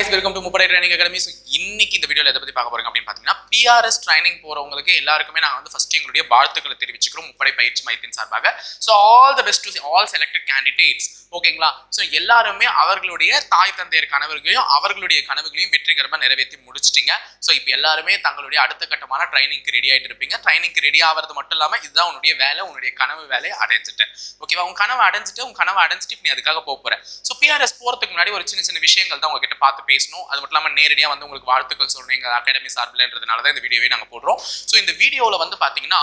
Guys welcome to முப்படை training academy so இன்னைக்கு இந்த வீடியோவில் எதை பற்றி பார்க்க போகிறோம் அப்படின்னு பார்த்தீங்கன்னா பிஆர்எஸ் ட்ரைனிங் போகிறவங்களுக்கு எல்லாருக்குமே நாங்கள் வந்து ஃபஸ்ட்டு எங்களுடைய வாழ்த்துக்களை தெரிவிச்சுக்கிறோம். முப்படை பயிற்சி மையத்தின் சார்பாக. So all the best to all selected candidates ஓகேங்களா? ஸோ எல்லாருமே அவர்களுடைய தாய் தந்தையர் கனவுகளையும் அவர்களுடைய கனவுகளையும் வெற்றிகரமாக நிறைவேற்றி முடிச்சிட்டீங்க. ஸோ இப்போ எல்லாருமே தங்களுடைய அடுத்த கட்டமான ட்ரைனிங்க்கு ரெடி ஆகிட்டு இருப்பீங்க. ட்ரைனிங்க்கு ரெடி ஆகிறது மட்டும் இல்லாமல் இதுதான் உன்னுடைய வேலை உன்னுடைய கனவு வேலையை அடைஞ்சிட்டேன். ஓகேவா உன் கனவை அடைஞ்சிட்டு உன் கனவை அடைஞ்சிட்டு இப்போ நீ அதுக்காக போக போகிறேன் ஸோ பிஆர்எஸ் போகிறதுக்கு முன்னாடி ஒரு சின்ன சின்ன விஷயங்கள் தான் உங்ககிட்ட பார்த்து பேசணும். அது மட்டும் இல்லாமல் நேரடியாக வந்து உங்களுக்கு வாழ்த்துக்கள் சொல்லணும். எங்கள் அகாடமி சார்பில்ன்றதுனால தான் இந்த வீடியோவே நாங்கள் போடுறோம். ஸோ இந்த வீடியோவில் வந்து பார்த்தீங்கன்னா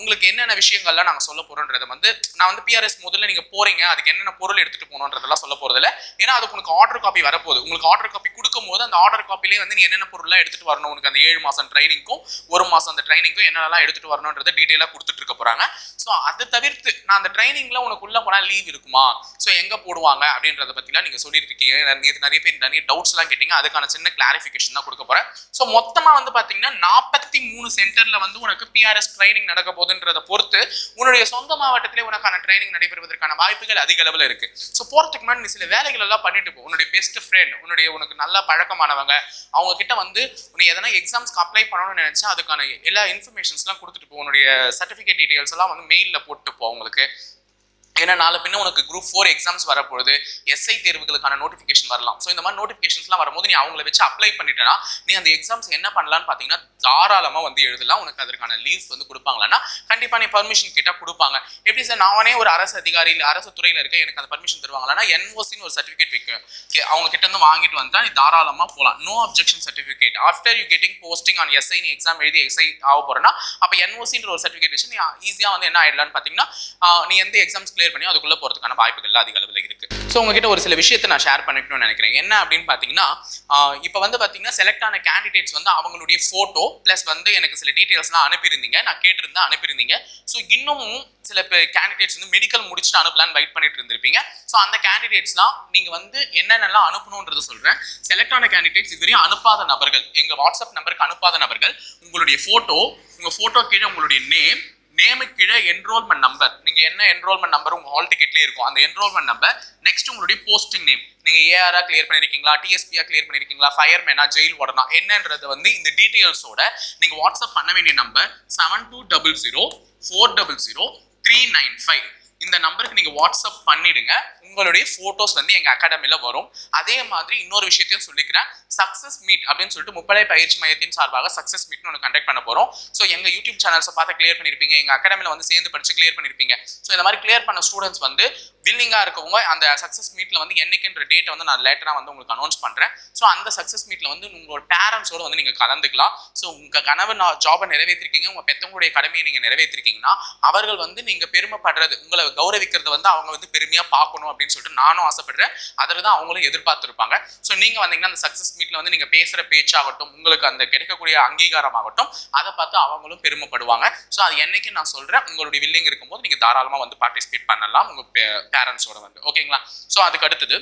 உங்களுக்கு என்னென்ன விஷயங்கள்லாம் நாங்கள் சொல்ல போகிறோன்றதை வந்து நான் வந்து பிஆர்எஸ் முதல்ல நீங்கள் போகிறீங்க அதுக்கு என்னென்ன பொருள் எடுத்துட்டு போகணுன்றதெல்லாம் சொல்ல போறதில்ல. ஏன்னா அதுக்கு உனக்கு ஆர்டர் காப்பி வரப்போகுது. உங்களுக்கு ஆர்டர் காப்பி கொடுக்கும் போது அந்த ஆர்டர் காப்பிலே வந்து நீ என்னென்ன பொருள்லாம் எடுத்துட்டு வரணும்? உனக்கு அந்த ஏழு மாசம் ட்ரைனிங்க்கும் ஒரு மாசம் அந்த ட்ரைனிங்க்கும் என்னென்னலாம் எடுத்துட்டு வரணுன்றதை டீட்டெயிலாக கொடுத்துட்டு இருக்க போறாங்க. ஸோ அதை தவிர்த்து நான் அந்த ட்ரைனிங்ல உனக்கு உள்ள போனால் லீவ் இருக்குமா? ஸோ எங்க போடுவாங்க? அப்படின்றத பத்திலாம் நீங்க சொல்லிட்டு இருக்கீங்க நிறைய பேர் நிறைய டவுட்ஸ் எல்லாம் கேட்டீங்க. அதுக்கான சின்ன கிளாரிஃபிகேஷன் தான் கொடுக்க போறேன். ஸோ மொத்தமா வந்து பாத்தீங்கன்னா நாற்பத்தி மூணு சென்டர்ல வந்து உனக்கு பிஆர்எஸ் ட்ரைனிங் நடக்க போகுதுன்றதை பொறுத்து உன்னுடைய சொந்த மாவட்டத்திலே உனக்கான ட்ரைனிங் நடைபெறுவதற்கான வாய்ப்புகள் அதிக அளவில் இருக்கு. ஸோ போறதுக்கு முன்னாடி நீ சில வேலைகள் எல்லாம் பண்ணிட்டு போ. உன்னுடைய பெஸ்ட் ஃப்ரெண்ட் உன்னுடைய உனக்கு நல்லா பழக்கமானவங்க அவங்க கிட்ட வந்து நீ எதனா எக்ஸாம்ஸ்க்கு அப்ளை பண்ணணும்னு நினைச்சா அதுக்கான எல்லா இன்ஃபர்மேஷன்ஸ்லாம் கொடுத்துட்டு போ. உன்னுடைய சர்டிஃபிகேட் டீடைல்ஸ் எல்லாம் வந்து மெயிலில் போட்டு போ உங்களுக்கு ஏன்னா நாலு பின்ன உனக்கு குரூப் ஃபோர் எக்ஸாம்ஸ் வரப்போகுது. எஸ்ஐ தேர்வுகளுக்கான நோட்டிஃபிகேஷன் வரலாம். ஸோ இந்த மாதிரி நோட்டிஃபிகேஷன்ஸ்லாம் வரும்போது நீ அவங்கள வச்சு அப்ளை பண்ணிட்டேன்னா நீ அந்த எக்ஸாம்ஸ் என்ன பண்ணலான்னு பார்த்தீங்கன்னா தாராளமாக வந்து எழுதலாம். உனக்கு அதற்கான லீவ்ஸ் வந்து கொடுப்பாங்களான்னா கண்டிப்பாக நீ பர்மிஷன் கேட்டால் கொடுப்பாங்க. எப்படி சார் நானே ஒரு அரசு அதிகாரி இல்லை அரசு துறையில் இருக்க எனக்கு அந்த பர்மிஷன் தருவாங்களான்னா என்ஓசின்னு ஒரு சர்டிஃபிகேட் வைக்கும் அவங்க கிட்ட இருந்து வாங்கிட்டு வந்தால் நீ தாராளமாக போகலாம் no objection certificate after you getting posting on SI நீ எக்ஸாம் எழுதி எஸ்ஐ ஆக போகிறேன்னா அப்போ என்ஓசின்ற ஒரு சர்டிஃபிகேட் வச்சு நீ ஈஸியாக வந்து என்ன ஆயிடலான்னு பார்த்தீங்கன்னா நீ எந்த எக்ஸாம்ஸ் கிளியர் பண்ணி அதுக்குள்ள போகிறதுக்கான வாய்ப்புகள் அதிக அளவில் இருக்குது ஸோ உங்ககிட்ட ஒரு சில விஷயத்தை நான் ஷேர் பண்ணிக்கணும்னு நினைக்கிறேன். என்ன அப்படின்னு பார்த்தீங்கன்னா இப்போ வந்து பார்த்தீங்கன்னா செலக்ட் ஆன கேண்டிடேட்ஸ் வந்து அவங்களுடைய ஃபோட்டோ ப்ளஸ் வந்து எனக்கு சில டீட்டெயில்ஸ்லாம் அனுப்பியிருந்தீங்க. நான் கேட்டிருந்தேன் அனுப்பியிருந்தீங்க. ஸோ இன்னமும் சில கேண்டிடேட்ஸ் வந்து மெடிக்கல் முடிச்சுட்டு அனுப்பலான்னு வெயிட் பண்ணிட்டு இருந்திருப்பீங்க. ஸோ அந்த கேண்டிடேட்ஸ்லாம் நீங்கள் வந்து என்னென்னலாம் அனுப்பணுன்றது சொல்கிறேன் செலக்ட் ஆன கேண்டிடேட்ஸ் இதுவரையும் அனுப்பாத நபர்கள் எங்கள் வாட்ஸ்அப் நம்பருக்கு அனுப்பாத நபர்கள் உங்களுடைய ஃபோட்டோ உங்கள் ஃபோட்டோ கீழே உங்களுடைய நேம் நேமுக்கு கீழே என்ரோல்மெண்ட் நம்பர் நீங்கள் என்ன என்ரோல்மெண்ட் நம்பர் உங்கள் ஹால் டிக்கெட்லேயே இருக்கும் அந்த என்ரோல்மெண்ட் நம்பர் நெக்ஸ்ட் உங்களுடைய போஸ்டிங் நேம் நீங்கள் ஏஆராக கிளியர் பண்ணியிருக்கீங்களா டிஎஸ்பியாக கிளியர் பண்ணிருக்கீங்களா ஃபயர்மேனா ஜெயில் வார்டனா என்னன்றது வந்து இந்த டீட்டெயில்ஸோட நீங்கள் வாட்ஸ்அப் பண்ண வேண்டிய number seven two double zero four double zero three nine five இந்த நம்பருக்கு நீங்க வாட்ஸ்அப் பண்ணிடுங்க. உங்களுடைய போட்டோஸ் வந்து எங்க அகாடமில வரும். அதே மாதிரி இன்னொரு விஷயத்தையும் சொல்லிக்கிறேன். சக்சஸ் மீட் அப்படின்னு சொல்லிட்டு முப்படை பயிற்சி மையத்தின் சார்பாக சக்சஸ் மீட்னு ஒன்று கண்டக்ட் பண்ண போறோம். ஸோ எங்க யூடியூப் சேனல்ஸை பார்த்து கிளியர் பண்ணிருப்பீங்க. எங்க அகாடமில வந்து சேர்ந்து படிச்சு கிளியர் பண்ணிருப்பீங்க. ஸோ இந்த மாதிரி கிளியர் பண்ண ஸ்டூடெண்ட்ஸ் வந்து வில்லிங்காக இருக்கவங்க அந்த சக்ஸஸ் மீட்ல வந்து என்னைக்குன்ற டேட்டை வந்து நான் லேட்டராக வந்து உங்களுக்கு அனௌன்ஸ் பண்ணுறேன் ஸோ அந்த சக்ஸஸ் மீட்ல வந்து உங்களோட பேரண்ட்ஸோடு வந்து நீங்கள் கலந்துக்கலாம். ஸோ உங்கள் கனவு ஜாபை நிறைவேற்றிருக்கீங்க. உங்கள் பெத்தவங்களுடைய கடமையை நீங்கள் நிறைவேற்றிருக்கீங்கன்னா அவர்கள் வந்து நீங்கள் பெருமைப்படுறது உங்களை கௌரவிக்கிறது வந்து அவங்க வந்து பெருமையாக பார்க்கணும் அப்படின்னு சொல்லிட்டு நானும் ஆசைப்படுறேன். அதில் தான் அவங்களும் எதிர்பார்த்துருப்பாங்க. ஸோ நீங்கள் வந்தீங்கன்னா அந்த சக்ஸஸ் மீட்ல வந்து நீங்கள் பேசுகிற பேச்சாகட்டும் உங்களுக்கு அந்த கிடைக்கக்கூடிய அங்கீகாரமாகட்டும் அதை பார்த்து அவங்களும் பெருமைப்படுவாங்க. ஸோ அது என்னைக்கு நான் சொல்கிறேன் உங்களுடைய வில்லிங் இருக்கும்போது நீங்கள் தாராளமாக வந்து பார்ட்டிசிபேட் பண்ணலாம். உங்கள் பேரண்ட்ஸோட வந்து. ஓகேங்களா ஸோ அதுக்கு அடுத்தது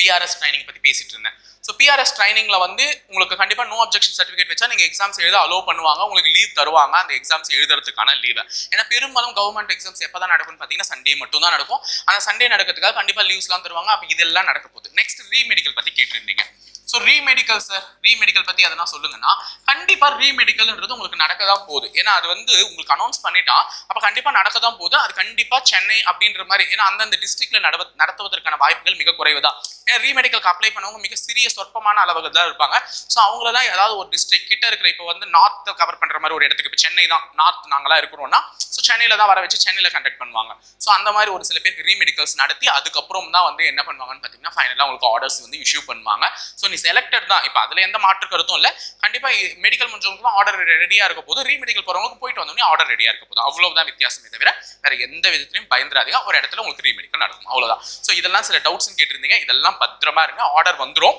பிஆர்எஸ் ட்ரைனிங் பற்றி பேசிட்டு இருந்தேன். ஸோ பிஆர்எஸ் ட்ரைனிங்ல வந்து உங்களுக்கு கண்டிப்பாக நோ அப்ஜெக்ஷன் சர்டிஃபிகேட் வச்சா நீங்கள் எக்ஸாம்ஸ் எழுத அலோவ் பண்ணுவாங்க உங்களுக்கு லீவ் தருவாங்க அந்த எக்ஸாம்ஸ் எழுதுறதுக்கான லீவை ஏன்னா பெரும்பாலும் கவர்மெண்ட் எக்ஸாம்ஸ் எப்போ தான் நடக்கும்னு பார்த்தீங்கன்னா சண்டே மட்டும் தான் நடக்கும். ஆனால் சண்டே நடக்கிறதுக்காக கண்டிப்பாக லீவ்ஸ்லாம் தருவாங்க. அப்போ இதெல்லாம் நடக்க போகுது. நெக்ஸ்ட் ரீமெடிக்கல் பற்றி கேட்டிருந்தீங்க. ஸோ ரீமெடிக்கல் சார் ரீமெடிக்கல் பத்தி எதனா சொல்லுங்கன்னா கண்டிப்பா ரீமெடிக்கல்ன்றது உங்களுக்கு நடக்க தான் போகுது. ஏன்னா அது வந்து உங்களுக்கு அனௌன்ஸ் பண்ணிட்டா அப்ப கண்டிப்பா நடக்க தான் போகுது. அது கண்டிப்பா சென்னை அப்படின்ற மாதிரி ஏன்னா அந்தந்த டிஸ்ட்ரிக்ட்ல நட நடத்துவதற்கான வாய்ப்புகள் மிக குறைவு தான் ஏன்னா ரீமெடிக்கலுக்கு அப்ளை பண்ணவங்க மிக சிறிய சொற்பமான அளவுகள் தான் இருப்பாங்க. ஸோ அவங்கள தான் ஏதாவது ஒரு டிஸ்ட்ரிக்ட் கிட்ட இருக்கிற இப்போ வந்து நார்த்தை கவர் பண்ற மாதிரி ஒரு இடத்துக்கு இப்போ சென்னை தான் நார்த் நாங்களாம் இருக்கிறோம்னா ஸோ சென்னையில தான் வர வச்சு சென்னையில கண்டக்ட் பண்ணுவாங்க. ஸோ அந்த மாதிரி ஒரு சில பேருக்கு ரீமெடிக்கல்ஸ் நடத்தி அதுக்கப்புறம் தான் வந்து என்ன பண்ணுவாங்கன்னு பார்த்தீங்கன்னா ஃபைனலாக உங்களுக்கு ஆர்டர்ஸ் வந்து இஷ்யூ பண்ணுவாங்க. ஸோ நீ செலக்டட் தான். இப்போ அதுல எந்த மாற்று கருத்தும் இல்லை. கண்டிப்பா மெடிக்கல் முடிஞ்சவங்களுக்கு ஆர்டர் ரெடியாக இருக்க போது ரீமெடிக்கல் போறவங்களுக்கு போயிட்டு வந்தோடனே ஆர்டர் ரெடியாக இருக்க போது அவ்வளோதான் வித்தியாசமே தவிர வேற எந்த விதத்திலையும் பயந்துராதீங்க. ஒரு இடத்துல உங்களுக்கு ரீமெடிக்கல் நடக்கும். அவ்வளோதான் ஸோ இதெல்லாம் சில டவுட்ஸ்னு கேட்டிருந்தீங்க. இதெல்லாம் பத்திரமா இருங்க. ஆர்டர் வந்துரும்.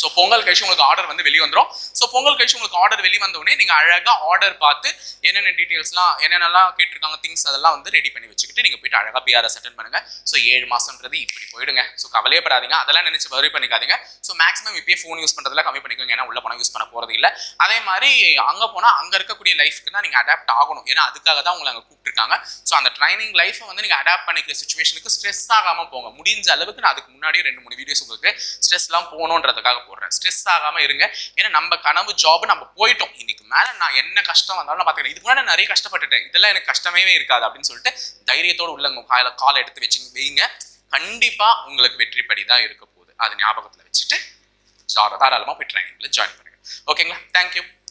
ஸோ பொங்கல் கழிச்சு உங்களுக்கு ஆர்டர் வந்து வெளியே வந்துடும் ஸோ பொங்கல் கழிச்சு உங்களுக்கு ஆர்டர் வெளியே வந்தவொடனே நீங்கள் அழகாக ஆர்டர் பார்த்து என்னென்ன டீட்டெயில்ஸ்லாம் என்னென்னலாம் கேட்டிருக்காங்க திங்ஸ் அதெல்லாம் வந்து ரெடி பண்ணி வச்சுக்கிட்டு நீங்கள் போயிட்டு அழகாக பிஆர்எஸ் அட்டன் பண்ணுங்க. ஸோ ஏழு மாதம்ன்றது இப்படி போயிடுங்க. ஸோ கவலையப்படாதீங்க. அதெல்லாம் நினச்சி வரி பண்ணிக்காதீங்க. ஸோ மேக்ஸிமம் இப்பயே ஃபோன் யூஸ் பண்ணுறதுல கம்மி பண்ணிக்கோங்க. ஏன்னா உள்ள பணம் யூஸ் பண்ண போகிறது இல்லை. அதே மாதிரி அங்கே போனால் அங்கே இருக்கக்கூடிய லைஃப்க்கு தான் நீங்கள் அடாப்ட் ஆகணும். ஏன்னா அதுக்காக தான் உங்களை அங்கே கூப்பிட்டுருக்காங்க. ஸோ அந்த ட்ரைனிங் லைஃப்பை வந்து நீங்கள் அடாப்ட் பண்ணிக்கிற சுச்சுவேஷனுக்கு ஸ்ட்ரெஸ் ஆகாமல் போங்க. முடிஞ்ச அளவுக்கு நான் அதுக்கு முன்னாடியே ரெண்டு மூணு வீடியோஸ் உங்களுக்கு ஸ்ட்ரெஸ்லாம் போகணுன்றதுக்காக போடுறேன். ஸ்ட்ரெஸ் ஆகாமல் இருங்க. ஏன்னா நம்ம கனவு ஜாப் நம்ம போயிட்டோம். இன்னைக்கு மேலே நான் என்ன கஷ்டம் வந்தாலும் நான் பார்த்துக்கிறேன். இதுக்கு முன்னாடி நான் நிறைய கஷ்டப்பட்டுட்டேன். இதெல்லாம் எனக்கு கஷ்டமே இருக்காது அப்படின்னு சொல்லிட்டு தைரியத்தோடு உள்ள உங்க காலை காலை எடுத்து வச்சு வைங்க. கண்டிப்பா உங்களுக்கு வெற்றி தான் இருக்க போகுது. அது ஞாபகத்தில் வச்சுட்டு ஜா- தாராளமா போய் ஜாயின் பண்ணுங்க. ஓகேங்களா தேங்க்யூ